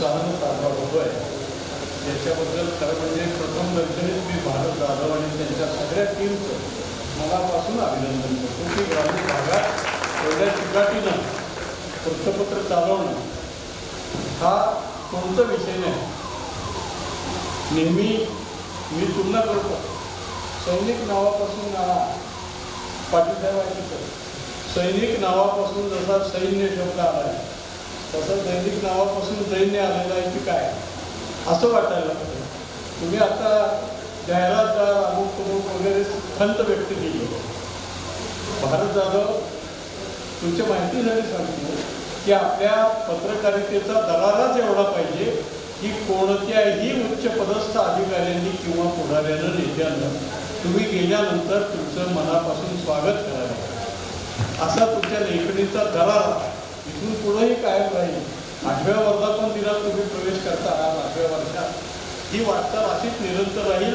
उत्साहानं साजरा होतोय याच्याबद्दल खरं म्हणजे प्रथम दर्शनीत मी भारत जाधव आणि त्यांच्या सगळ्या टीमचं मनापासून अभिनंदन करतो की ग्रामीण भागात एवढ्या चिकाटीनं वृत्तपत्र चालवणं हा कोणता विषय नाही. नेहमी मी तुलना करतो. सैनिक नावापासून नावा पाटील साहेबांची सैनिक नावापासून जसा सैन्य शब्द आला आहे तसं दैनिक नावापासून दैन्य आलेलं आहे की काय? असं वाटायला तुम्ही आता जाहिरातदार अमुक प्रमुख वगैरे खंत व्यक्त केली. भारत जाधव तुमच्या माहितीसाठी सांगतो की आपल्या पत्रकारितेचा दराराच एवढा पाहिजे की कोणत्याही उच्च पदस्थ अधिकाऱ्यांनी किंवा पुढाऱ्यानं नेत्यानं तुम्ही गेल्यानंतर तुमचं मनापासून स्वागत करायला. असा तुमच्या लेखणीचा दरारा इथून पुढंही कायम राहील. आठव्या वर्गात पण तिला तुम्ही प्रवेश करता आहात आठव्या वर्षात. ही वाटचाल अशीच निरंतर राहील.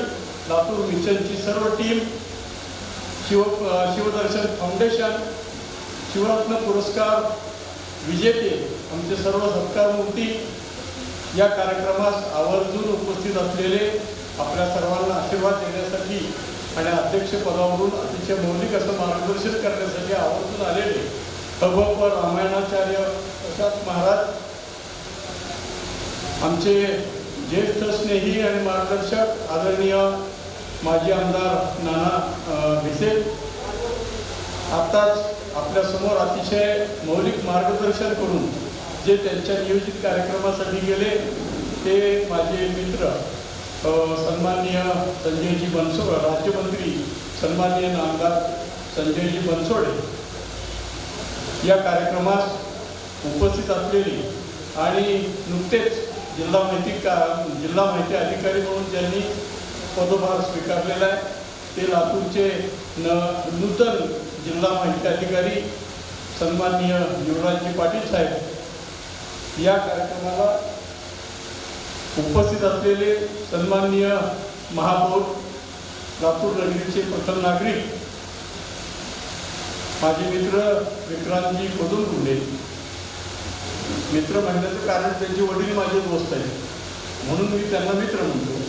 लातूर मिशनची सर्व टीम शिव शिवदर्शन फाउंडेशन शिवरत्न पुरस्कार विजेते आमचे सर्व सत्कार मूर्ती या कार्यक्रमास आवर्जून उपस्थित असलेले आपल्या सर्वांना आशीर्वाद देण्यासाठी आणि अध्यक्षपदावरून अतिशय मौलिक असं मार्गदर्शन करण्यासाठी आवर्जून आलेले हबप रामायणाचार्य प्रसाद महाराज आमचे ज्येष्ठ स्नेही आणि मार्गदर्शक आदरणीय माजी आमदार नाना भिसे आत्ताच आपल्यासमोर अतिशय मौलिक मार्गदर्शन करून जे त्यांच्या नियोजित कार्यक्रमासाठी गेले ते माझे मित्र सन्माननीय संजयजी बनसोड राज्यमंत्री सन्माननीय नामदार संजयजी बनसोडे या कार्यक्रमास उपस्थित असलेली आणि नुकतेच जिल्हा माहिती का जिल्हा माहिती अधिकारी म्हणून ज्यांनी पदभार स्वीकारलेला आहे ते लातूरचे न नूतन जिल्हा माहिती अधिकारी सन्माननीय युवराजजी पाटील साहेब या कार्यक्रमाला उपस्थित असलेले सन्माननीय महापौर लातूर नगरीचे प्रथम नागरिक माझे मित्र विक्रांतजी कोदुलगुंडे मित्र म्हणण्याचं कारण त्यांचे वडील माझे दोस्त आहेत. म्हणून मी त्यांना मित्र म्हणतो.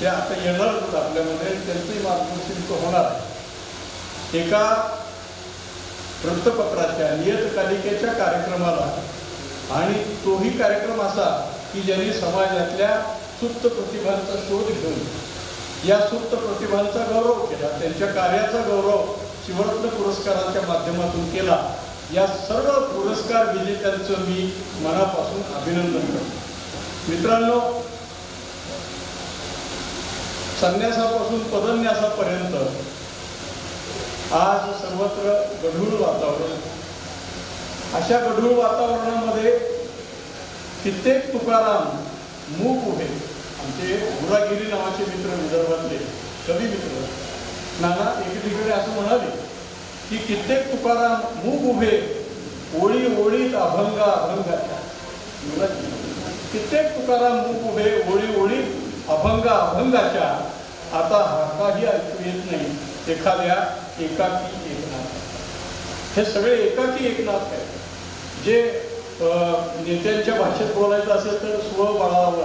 ते आता येणार होतं आपल्यामध्ये त्यांचंही मार्गदर्शन होणार आहे. एका वृत्तपत्राच्या नियतकालिकेच्या कार्यक्रमाला आणि तोही कार्यक्रम असा की ज्यांनी समाजातल्या सुप्त प्रतिभांचा शोध घेऊन या सुप्त प्रतिभांचा गौरव केला त्यांच्या कार्याचा गौरव शिवरत्न पुरस्काराच्या माध्यमातून केला. या सर्व पुरस्कार विजेत्यांचं मी मनापासून अभिनंदन करतो. मित्रांनो संन्यासापासून पदन्यासापर्यंत आज सर्वत्र गढूळ वातावरण. अशा गढूळ वातावरणामध्ये कित्येक तुकाराम मूक उभे. आमचे गुरागिरी नावाचे मित्र विदर्भातले कवी मित्र. नाना एकीकडे असं म्हणाले की कित्येक तुकाराम मूग उभे ओळी ओळीत अभंग अभंगाच्या कित्येक तुकाराम मूग उभे ओळी ओळीत अभंग अभंगाच्या आता हाताही ऐकू येत नाही. एखाद्या एकाकी एकनाथ. हे सगळे एकाकी एकनाथ आहेत. जे नेत्यांच्या भाषेत बोलायचं असेल तर स्वबळावर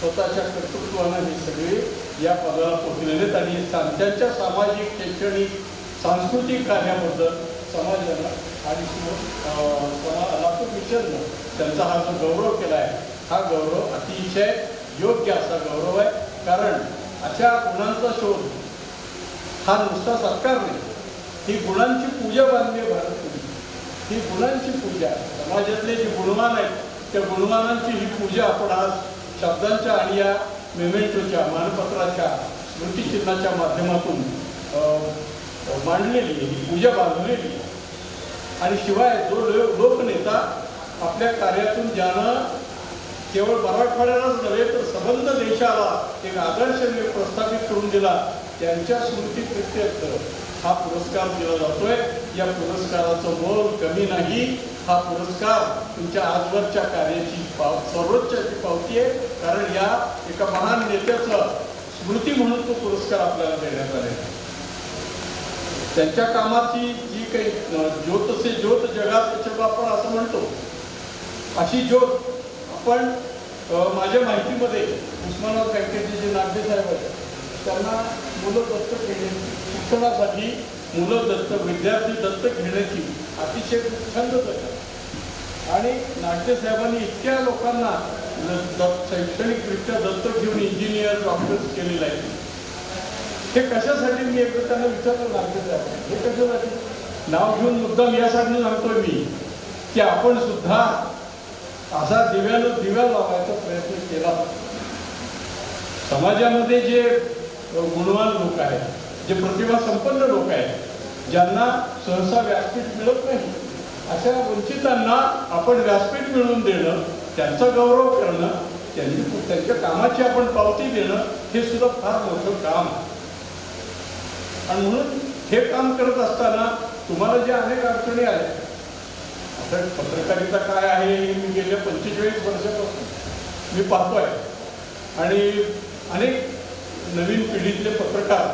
स्वतःच्या कर्तृत्वानं हे सगळे या पदाला पोचलेले आहेत आणि त्यांच्या सामाजिक शैक्षणिक सांस्कृतिक कार्याबद्दल समाजाला आणि शिव- अं, विचारलं लातूर मिशननं त्यांचा हा जो गौरव केला आहे हा गौरव अतिशय योग्य असा गौरव आहे. कारण अशा गुणांचा शोध हा नुसता सत्कार नाही. ही गुणांची पूजा बांधली भारत ही गुणांची पूजा समाजातले जे गुणवान आहेत त्या गुणवानांची ही पूजा आपण आज शब्दांच्या आणि या मेमेंटोच्या मानपत्राच्या स्मृतिचिन्हाच्या माध्यमातून मांडलेली आहे, पूजा बांधलेली आणि शिवाय जो लो- लोकनेता आपल्या कार्यातून ज्यानं केवळ मराठवाड्यालाच नव्हे तर सबंध देशाला एक आदर्श प्रस्थापित करून दिला त्यांच्या स्मृती प्रित्यर्थ हा पुरस्कार दिला जातोय या पुरस्काराचं मोल कमी नाही हा पुरस्कार तुमच्या आजवरच्या कार्याची पाव सर्वोच्च पावती आहे कारण या एका महान नेत्याचं स्मृती म्हणून तो पुरस्कार आपल्याला देण्यात आलेला आहे त्यांच्या कामाची जी काही ज्योत से ज्योत जगात त्याच्यावर आपण असं म्हणतो अशी ज्योत आपण माझ्या माहितीमध्ये उस्मानाबाद बँकेचे जे नागदे साहेब आहेत त्यांना मुलं दत्तक घेण्याची शिक्षणासाठी मुलं दत्तक विद्यार्थी दत्तक घेण्याची अतिशय छंद आहे आणि नाट्यसाहेबांनी इतक्या लोकांना शैक्षणिकरित्या दत्तक घेऊन इंजिनियर डॉक्टर्स केलेलं आहे. हे कशासाठी मी एकदा त्यांना विचारलं नाट्य हे कशासाठी? नाव घेऊन मुद्दाम यासाठी सांगतोय मी की आपण सुद्धा असा दिव्यानं दिव्या लावायचा प्रयत्न केला. समाजामध्ये जे गुणवान लोक आहेत. जे प्रतिभा संपन्न लोक आहेत. ज्यांना सहसा व्यासपीठ मिळत नाही. अशा वंचितांना आपण व्यासपीठ मिळवून देणं त्यांचा गौरव करणं त्यांनी त्यांच्या कामाची आपण पावती देणं हे सुद्धा फार मोठं काम आणि म्हणून हे काम करत असताना तुम्हाला जे अनेक अडचणी आल्या. आता पत्रकारिता काय आहे मी गेल्या पंचेचाळीस वर्षापासून मी पाहतोय. आणि अनेक नवीन पिढीतले पत्रकार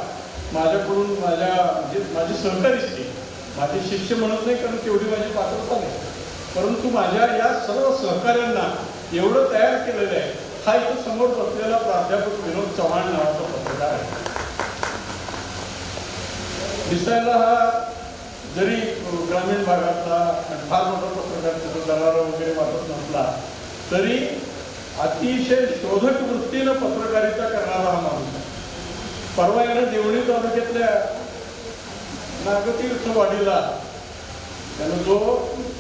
माझ्याकडून माझ्या म्हणजे माझे सहकारीच माझे शिष्य म्हणत नाही कारण तेवढी माझी पात्रता नाही परंतु माझ्या या सर्व सहकाऱ्यांना एवढं तयार केलेलं आहे हा इथं समोर बसलेला प्राध्यापक विनोद चव्हाण नावाचा पत्रकार आहे. दिसायला हा जरी ग्रामीण भागातला फार मोठा पत्रकार त्याचा दरारा वगैरे वाटत नसला तरी अतिशय शोधक वृत्तीनं पत्रकारिता करणारा हा माणूस आहे. परवा यानं देवणी तालुक्यातल्या नागतीर्थवाडीला त्यानं जो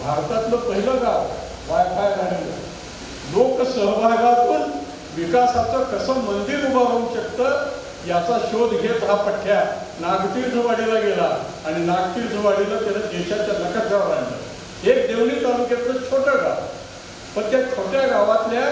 भारतातलं पहिलं गाव वायफाय झालेलं लोक सहभागातून विकासाचं कसं मंदिर उभं होऊ शकतं याचा शोध घेत हा पठ्ठ्या नागतीर्थवाडीला गेला आणि नागतीर्थवाडीला त्यानं देशाच्या नकाशावर आणलं. एक देवणी तालुक्यातलं छोटं गाव. पण त्या छोट्या गावातल्या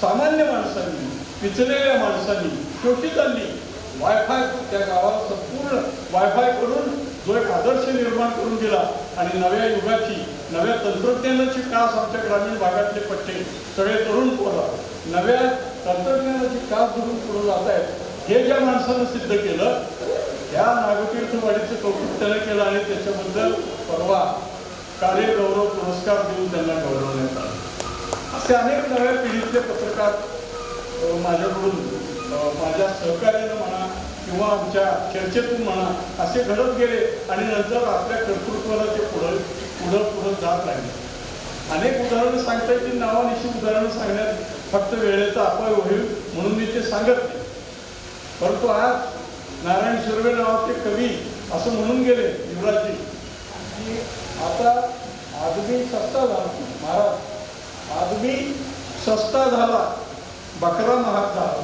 सामान्य माणसांनी पिचलेल्या माणसांनी शोषितांनी वायफाय त्या गावाला संपूर्ण वायफाय करून जो एक आदर्श निर्माण करून दिला आणि नव्या युगाची नव्या तंत्रज्ञानाची कास आमच्या ग्रामीण भागातले पट्टे सगळे तरुण पोरं नव्या तंत्रज्ञानाची कास धरून पुढे जात आहेत. हे ज्या माणसानं सिद्ध केलं त्या नागतीर्थवाडीचं कौतुक त्यानं केलं आणि त्याच्याबद्दल परवा कार्यगौरव पुरस्कार देऊन त्यांना गौरवण्यात आला. असे अनेक नव्या पिढीतले पत्रकार माझ्याकडून माझ्या सहकार्यानं म्हणा किंवा आमच्या चर्चेतून म्हणा असे घडत गेले आणि नंतर आपल्या कर्तृत्वाला ते पुढं पुढं पुढं जात राहिले अनेक उदाहरणं सांगता येतील. नावानिशी उदाहरणं सांगण्यात फक्त वेळेचा अपाय होईल म्हणून मी ते सांगत नाही. परंतु आज नारायण सुर्वे नावाचे कवी असं म्हणून गेले युवराजजी. की आता आदमी सस्ता झाला. महाराज आदमी सस्ता झाला. बकरा महाग झाला.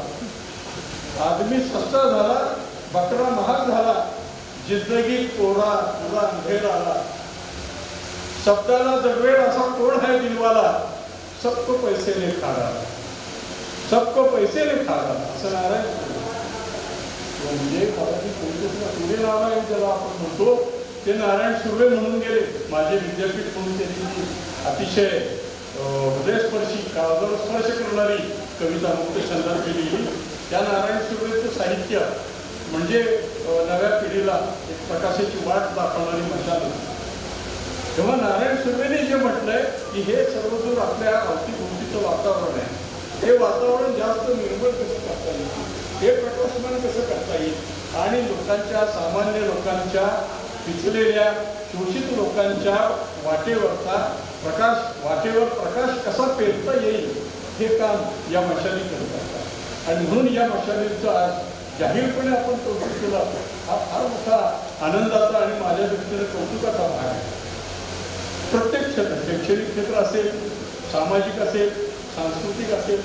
आदमी सस्ता झाला. बकरा महाग झाला जिंदगी कोरा तुला अंधेर आला. शब्दाला दरवेळ असा कोण आहे दिलवाला? सबको पैसे ने खारा. सबको पैसे ने खारा असं नारायण म्हणजे मराठी पोलिसांना सुरे ज्याला आपण म्हणतो ते नारायण सुर्वे म्हणून गेले. माझे विद्यापीठ म्हणून त्यांनी अतिशय हृदयस्पर्शी काळजाला स्पर्श करणारी कविता मुक्त छंदात केली त्या नारायण सुर्वेचं साहित्य म्हणजे नव्या पिढीला एक प्रकाशाची वाट दाखवणारी मशाल तेव्हा नारायण सुर्वेने जे म्हटलंय की हे सर्वदूर आपल्या अवतीभोवतीचं वातावरण आहे. हे वातावरण जास्त निर्मळ कसं करता येईल? हे प्रकाशमान कसं करता येईल? आणि लोकांच्या सामान्य लोकांच्या पिचलेल्या शोषित लोकांच्या वाटेवरचा प्रकाश वाटेवर प्रकाश कसा पेरता येईल हे काम या मशाली करत असतात आणि म्हणून या मशालीचं आज जाहीरपणे आपण कौतुक केला हा फार मोठा आनंदाचा आणि माझ्या दृष्टीने कौतुकाचा भाग आहे. प्रत्येक क्षेत्र शैक्षणिक क्षेत्र असेल सामाजिक असेल सांस्कृतिक असेल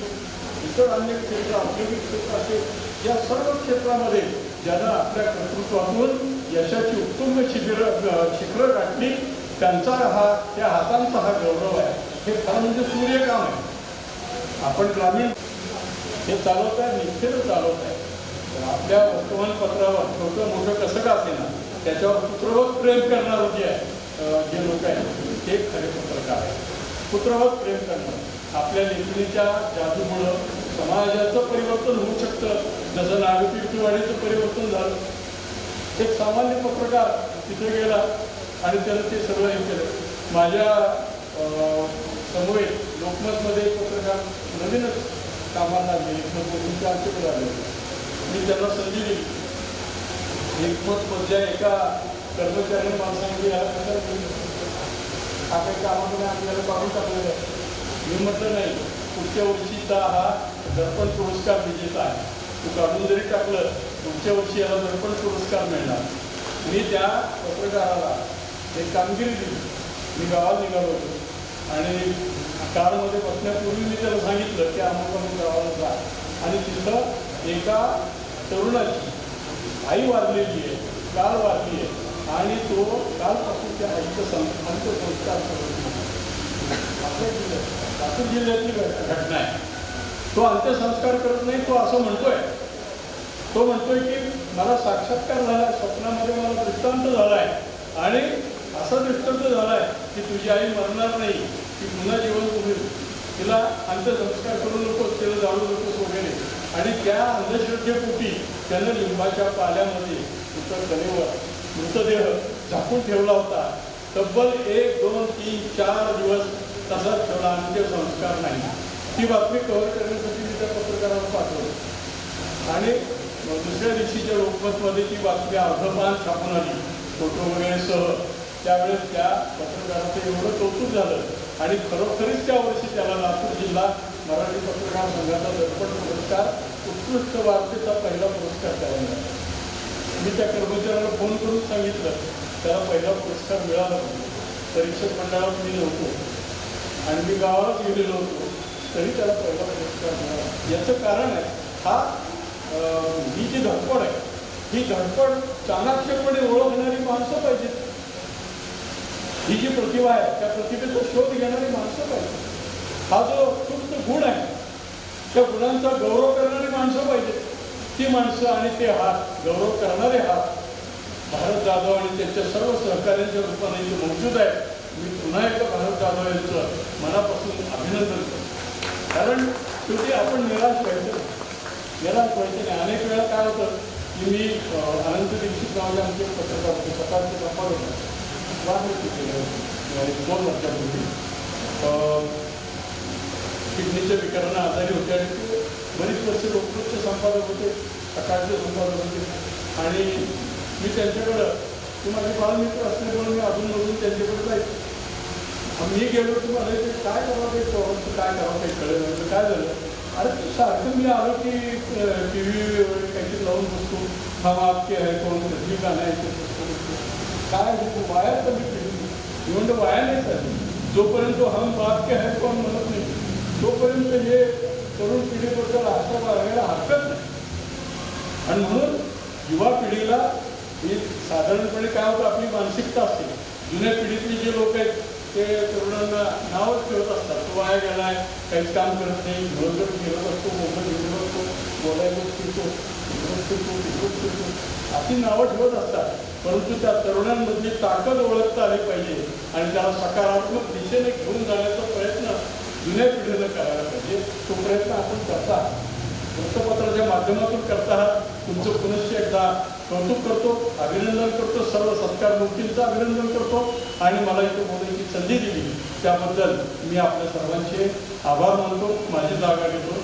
इतर अनेक क्षेत्र औद्योगिक क्षेत्र असेल या सर्व क्षेत्रामध्ये ज्यांना आपल्या कर्तृत्वातून यशाची उत्तुंग शिबिर शिखरं गाठली त्यांचा हा त्या हातांचा हा गौरव आहे. हे फार म्हणजे सूर्यकाम आहे. आपण ग्रामीण हे चालवत आहे निश्चित चालवत आहे आपल्या वर्तमानपत्रावर छोटं मोठं कसं का असेल त्याच्यावर पुत्रवत प्रेम करणारं जे आहे जे लोक आहेत ते खरे पत्रकार आहेत. पुत्रवत प्रेम करणं आपल्या लेखणीच्या जादूमुळं समाजाचं परिवर्तन होऊ शकतं जसं नागतीर्थवाडीचं परिवर्तन झालं. एक सामान्य पत्रकार तिथे गेला आणि त्यानं ते सगळं हे केलं. माझ्या अं, समवेत लोकमतमध्ये पत्रकार नवीनच कामाला लागले एकमतमधून ते आमच्याकडे आले मी त्यांना संधी दिली. एकमतमधल्या म्हणजे एका कर्मचाऱ्याने माणसांनी सांगितले याला कशाला हा काही कामाकडे आपल्याला काढून टाकलेलं आहे. मी म्हटलं नाही पुढच्या वर्षीचा हा दर्पण पुरस्कार विजेता आहे. तू काढून जरी टाकलं पुढच्या वर्षी याला दर्पण पुरस्कार मिळणार. मी त्या पत्रकाराला एक कामगिरी दिली. मी गावात निघालो होतो. आणि कारमध्ये बसण्यापूर्वी मी त्याला सांगितलं की आम्हाला गावाला जा. आणि तिथं एका तरुणाची आई वारलेली आहे काल वारली आहे आणि तो कालपासून त्या आईचं सं अंत्यसंस्कार करत आपल्या जिल्ह्यात लातूर जिल्ह्यातली घटना आहे. तो अंत्यसंस्कार करत नाही तो असं म्हणतोय. तो म्हणतोय की मला साक्षात्कार झाला स्वप्नामध्ये मला दृष्टांत झालाय आणि असा दृष्टांत झालाय की तुझी आई मरणार नाही की पुन्हा जीवन होईल तिला अंत्यसंस्कार करू नकोस तिला जाणू नकोस वगैरे. आणि त्या अंधश्रद्धेपोटी त्यानं लिंबाच्या पाल्यामध्ये तिथं कलेवर मृतदेह झाकून ठेवला होता. तब्बल एक दोन तीन चार दिवस तसाच ठेवला अंत्यसंस्कार नाही. ती बातमी कव्हर करण्यासाठी मी त्या पत्रकारांना पाठवलं. आणि दुसऱ्या दिवशीच्या लोकमतमध्ये ती बातमी अर्धपान छापून आली. फोटो वगैरेसह त्यावेळेस त्या पत्रकाराचं एवढं कौतुक झालं. आणि खरोखरीच त्या वर्षी त्याला लातूर जिल्हा मराठी पत्रकार संघाचा दर्पण पुरस्कार उत्कृष्ट वार्तेचा पहिला पुरस्कार त्याला मिळाला मी त्या कर्मचाऱ्याला फोन करून सांगितलं त्याला पहिला पुरस्कार मिळाला परीक्षक मंडळात मी नव्हतो. आणि मी गावालाच गेलेलो होतो. तरी त्याला पहिला पुरस्कार मिळाला. याचं कारण आहे हा अं, ही जी धडपड आहे ही धडपड चाणाक्षपणे ओळखणारी माणसं पाहिजेत. ही जी प्रतिभा आहे त्या प्रतिभेचा शोध घेणारी माणसं पाहिजे हा जो सुप्त गुण आहे त्या गुणांचा गौरव करणारी माणसं पाहिजेत. ती माणसं आणि ते हात गौरव करणारे हात भारत जाधव आणि त्यांच्या सर्व सहकार्यांच्या रूपाने इथे मौजूद आहेत. मी पुन्हा एकदा भारत जाधव यांचं मनापासून अभिनंदन करतो. कारण शेवटी आपण निराश व्हायचं निराश व्हायचं नाही. अनेक वेळा काय होतं की मी अनंत दीक्षित नावाचे आमचे पत्रकार होते सकाळचे संपादक होते. वाद होते. दोन वर्षापूर्वी. किडनीच्या विकारानं आजारी होते आणि बरीच वर्ष लोकमतचे संपादक होते सकाळचे संपादक होते. आणि मी त्यांच्याकडं ते माझे बालमित्र असल्यामुळे मी अजून अजून त्यांच्याकडे जायचो. मी गेलो तुम्हाला मला ते काय करावं ते प्रॉब्लेमचं काय करावं काही कळलं नाही तर काय झालं? अरे सारखं मी आलो की टी व्ही वगैरे काहीतरी लावून बसतो. हा आपके आहे कोण रजनी गाणं आहे काय तू वाया कमी मी इव्हन तर वाया नाही चालली जोपर्यंत हम बाप के आहे कोण म्हणत नाही. तोपर्यंत हे तरुण पिढीबद्दल आशा बाळगायला हरकत नाही. आणि म्हणून युवा पिढीला ही साधारणपणे काय होतं आपली मानसिकता असते. जुन्या पिढीतले जे लोक आहेत ते तरुणांना नावच ठेवत असतात. तो वाया गेलाय काहीच काम करत नाही घरोघर फिरत असतो मोबाईल घेऊन असतो बोलायला फिरतो इकडं फिरतो तिकडं फिरतो अशी नावं ठेवत असतात. परंतु त्या तरुणांमधली ताकद ओळखता आली पाहिजे आणि त्याला सकारात्मक दिशेने घेऊन जाण्याचा प्रयत्न जुन्या पिढीनं करायला पाहिजे. तो प्रयत्न आपण करता. वृत्तपत्राच्या माध्यमातून करता. आहात तुमचं पुनश्च एकदा कौतुक करतो. अभिनंदन करतो. सर्व सत्कार मूर्तींचं अभिनंदन करतो. आणि मला इथं बोलायची संधी दिली. त्याबद्दल मी आपल्या सर्वांचे आभार मानतो. माझी जागा घेतो.